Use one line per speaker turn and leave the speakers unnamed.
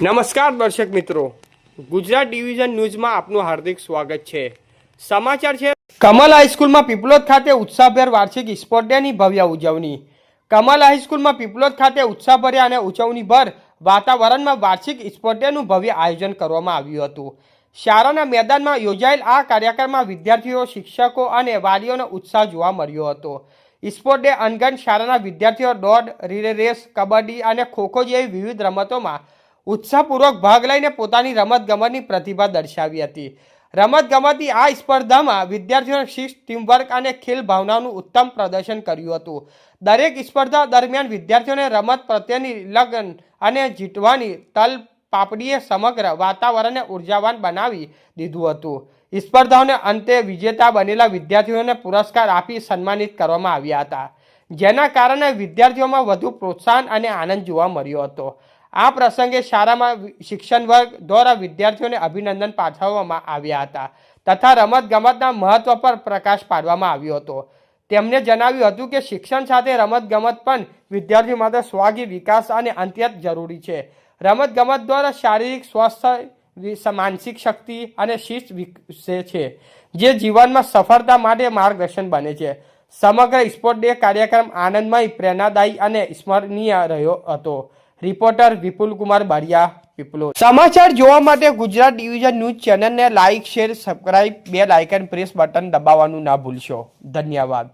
નમસ્કાર દર્શક મિત્રો. ગુજરાત ડિવિઝન ન્યૂઝમાં આપનું હાર્દિક સ્વાગત છે. સમાચાર છે. કમલ હાઈસ્કૂલમાં પીપલોદ ખાતે ઉત્સાહભેર વાર્ષિક સ્પોર્ટ ડેની ભવ્ય ઉજવણી. કમલ હાઈસ્કૂલમાં પીપલોદ ખાતે ઉત્સાહભર્યા અને ઉજવણીભર વાતાવરણમાં વાર્ષિક સ્પોર્ટ ડેનું ભવ્ય આયોજન કરવામાં આવ્યું હતું. શાળાના મેદાનમાં યોજાયેલ આ કાર્યક્રમમાં વિદ્યાર્થીઓ, શિક્ષકો અને વાલીઓનો ઉત્સાહ જોવા મળ્યો હતો. સ્પોર્ટ ડે અનગન શાળાના વિદ્યાર્થીઓ દોડ રિલે રેસ કબડ્ડી અને ખોખો જેવી વિવિધ રમતોમાં ઉત્સાહપૂર્વક ભાગ લઈને પોતાની રમતગમતની પ્રતિભા દર્શાવી હતી. રમતગમતની આ સ્પર્ધામાં વિદ્યાર્થીઓએ શિસ્ત, ટીમવર્ક અને ખેલ ભાવનાનું ઉત્તમ પ્રદર્શન કર્યું હતું. દરેક સ્પર્ધા દરમિયાન વિદ્યાર્થીઓને રમત પ્રત્યેની લગ્ન અને જીતવાની તલ પાપડીએ સમગ્ર વાતાવરણને ઉર્જાવાન બનાવી દીધું હતું. સ્પર્ધાઓને અંતે વિજેતા બનેલા વિદ્યાર્થીઓને પુરસ્કાર આપી સન્માનિત કરવામાં આવ્યા હતા. જેના કારણે વિદ્યાર્થીઓમાં વધુ પ્રોત્સાહન અને આનંદ જોવા મળ્યો હતો. આ પ્રસંગે શાળામાં શિક્ષણ વર્ગ દ્વારા વિદ્યાર્થીઓને અભિનંદન પાઠવવામાં આવ્યા હતા તથા રમતગમતના મહત્વ પર પ્રકાશ પાડવામાં આવ્યો હતો. તેમણે જણાવ્યું હતું કે શિક્ષણ સાથે રમતગમત પણ વિદ્યાર્થીઓ માટે સ્વાગી વિકાસ અને અંત્યત જરૂરી છે. રમતગમત દ્વારા શારીરિક સ્વાસ્થ્ય માનસિક શક્તિ અને શિસ્ત વિકસે છે, જે જીવનમાં સફળતા માટે માર્ગદર્શન બને છે. સમગ્ર સ્પોર્ટ ડે કાર્યક્રમ આનંદમય, પ્રેરણાદાયી અને સ્મરણીય રહ્યો હતો. રિપોર્ટર વિપુલ કુમાર બારિયા પીપલો સમાચાર જોવા માટે ગુજરાત ડિવિઝન ન્યૂઝ ચેનલને like share, subscribe, bell icon press button દબાવવાનું ના ભૂલશો. ધન્યવાદ.